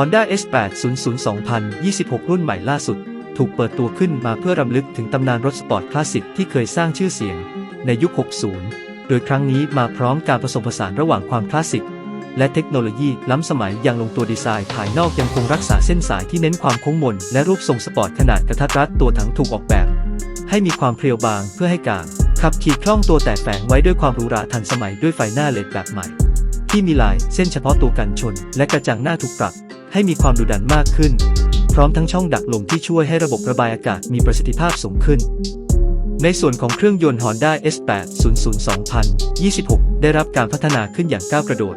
Honda S8 00 2026 รุ่นใหม่ล่าสุด ถูกเปิดตัวขึ้นมาเพื่อรำลึกถึงตำนานรถสปอร์ตคลาสสิกที่เคยสร้างชื่อเสียง ในยุค 60 โดยครั้งนี้มาพร้อมการผสมผสานระหว่างความคลาสสิก และเทคโนโลยีล้ำสมัยอย่างลงตัวดีไซน์ภายนอกยังคงรักษาเส้นสายที่เน้นความโค้งมนและรูปทรงสปอร์ตขนาดกระทัดรัดตัวถังถูกออกแบบ ให้มีความเพรียวบางเพื่อให้การขับขี่คล่องตัวแต่แฝงไว้ด้วยความหรูหราทันสมัยด้วยไฟหน้าเลดแบบใหม่ ที่มีลายเส้นเฉพาะตัวกันชน และกระจังหน้าถูกปรับ ให้มีความดุดันมากขึ้น พร้อมทั้งช่องดักลมที่ช่วยให้ระบบระบายอากาศมีประสิทธิภาพสูงขึ้น ในส่วนของเครื่องยนต์ Honda S8 00 2026 ได้รับการพัฒนาขึ้นอย่างก้าวกระโดด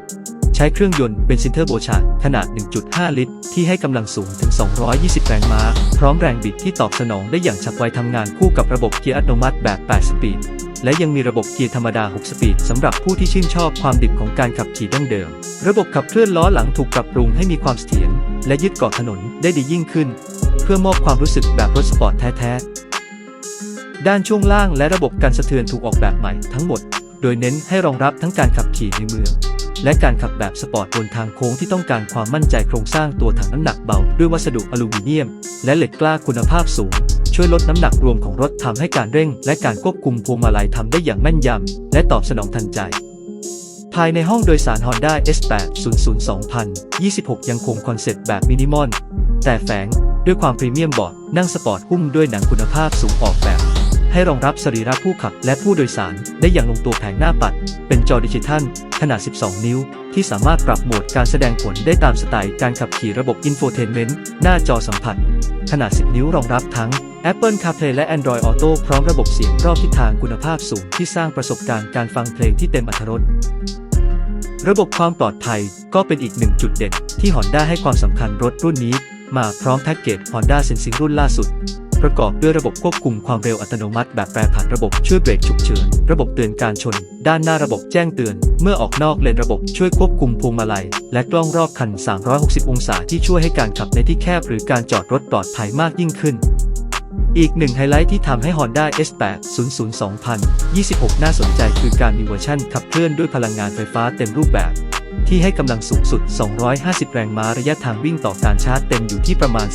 ใช้เครื่องยนต์เบนซินเทอร์โบชาร์ดขนาด 1.5 ลิตร ที่ให้กำลังสูงถึง 220 แรงม้า พร้อมแรงบิดที่ตอบสนองได้อย่างฉับไวทำงานคู่กับระบบเกียร์อัตโนมัติแบบ 8 สปีด และยังมีระบบเกียร์ธรรมดา 6 สปีดสำหรับผู้ที่ชื่นชอบความดิบของการขับขี่ดั้งเดิม ระบบขับเคลื่อนล้อหลังถูกปรับปรุงให้มีความเสถียรและยึดเกาะถนนได้ดียิ่งขึ้น เพื่อมอบความรู้สึกแบบรถสปอร์ตแท้ๆ ด้านช่วงล่างและระบบการสะเทือนถูกออกแบบใหม่ทั้งหมด โดยเน้นให้รองรับทั้งการขับขี่ในเมือง และการขับแบบสปอร์ตบนทางโค้งที่ต้องการความมั่นใจโครงสร้างตัวถังน้ำหนักเบา ด้วยวัสดุอลูมิเนียม และเหล็กกล้าคุณภาพสูง ช่วยลดน้ำหนักรวมของรถทำให้การเร่ง และการควบคุมพวงมาลัยทำได้อย่างแม่นยำ และตอบสนองทันใจ ภายในห้องโดยสาร Honda S8 00 2026 ยังคงคอนเซ็ปต์แบบมินิมอล แต่แฝงด้วยความพรีเมียมเบาะนั่งสปอร์ตหุ้มด้วยหนังคุณภาพสูงออกแบบ ให้รองรับสรีระผู้ขับและผู้โดยสารได้อย่างลงตัวแผงหน้าปัด เป็นจอดิจิทัล ขนาด 12 นิ้ว ที่สามารถปรับโหมดการแสดงผลได้ตามสไตล์การขับขี่ระบบอินโฟเทนเมนต์หน้าจอสัมผัส ขนาด 10 นิ้วรองรับทั้ง Apple CarPlay และ Android Auto พร้อมระบบเสียงรอบทิศทางคุณภาพสูงที่สร้างประสบการณ์การฟังเพลงที่เต็มอรรถรสระบบความปลอดภัยก็เป็นอีกหนึ่งจุดเด่นที่ Honda ให้ความสำคัญรถรุ่นนี้ มาพร้อมแพ็กเกจ Honda Sensing รุ่นล่าสุด ประกอบด้วยระบบควบคุมความเร็วอัตโนมัติแบบแปรผันระบบช่วยเบรกฉุกเฉิน ระบบเตือนการชน ด้านหน้าระบบแจ้งเตือน เมื่อออกนอกเลนระบบช่วยควบคุมพวงมาลัย และกล้องรอบคัน 360 องศาที่ช่วยให้การขับในที่แคบหรือการจอดรถปลอดภัยมากยิ่งขึ้นอีกหนึ่งไฮไลท์ที่ทำให้ Honda S8 00 2026น่าสนใจคือการมีเวอร์ชั่นขับเคลื่อนด้วยพลังงานไฟฟ้าเต็มรูปแบบ ที่ให้กำลังสูงสุด 250 แรงม้าระยะทางวิ่งต่อการชาร์จเต็มอยู่ที่ประมาณ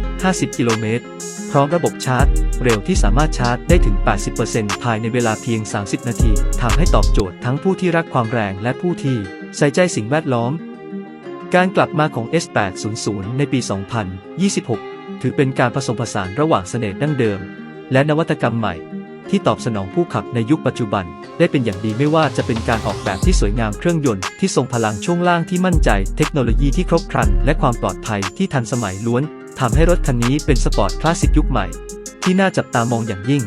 450 กิโลเมตร พร้อมระบบชาร์จ เร็วที่สามารถชาร์จได้ถึง 80%ภายในเวลาเพียง 30 นาทีทำให้ตอบโจทย์ทั้งผู้ที่รักความแรงและผู้ที่ใส่ใจสิ่งแวดล้อม การกลับมาของ S800 ในปี 2026 ถือเป็นการผสมผสานระหว่างเสน่ห์ดั้งเดิม และนวัตกรรมใหม่ ที่ตอบสนองผู้ขับในยุคปัจจุบัน ได้เป็นอย่างดีไม่ว่าจะเป็นการออกแบบที่สวยงามเครื่องยนต์ที่ทรงพลังช่วงล่างที่มั่นใจ เทคโนโลยีที่ครบครัน และความปลอดภัยที่ทันสมัยล้วนทำให้รถคันนี้เป็นสปอร์ตคลาสสิกยุคใหม่ ที่น่าจับตามองอย่างยิ่ง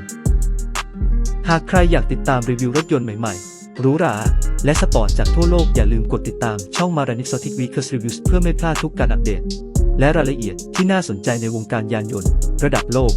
หากใครอยากติดตามรีวิวรถยนต์ใหม่ๆหรูหราและสปอร์ตจากทั่วโลกอย่าลืมกดติดตามช่อง Maranic s o t i c Weekers Reviews เพื่อไม่พลาดทุกการอัปเดต และรายละเอียดที่น่าสนใจในวงการยานยนต์ ระดับโลก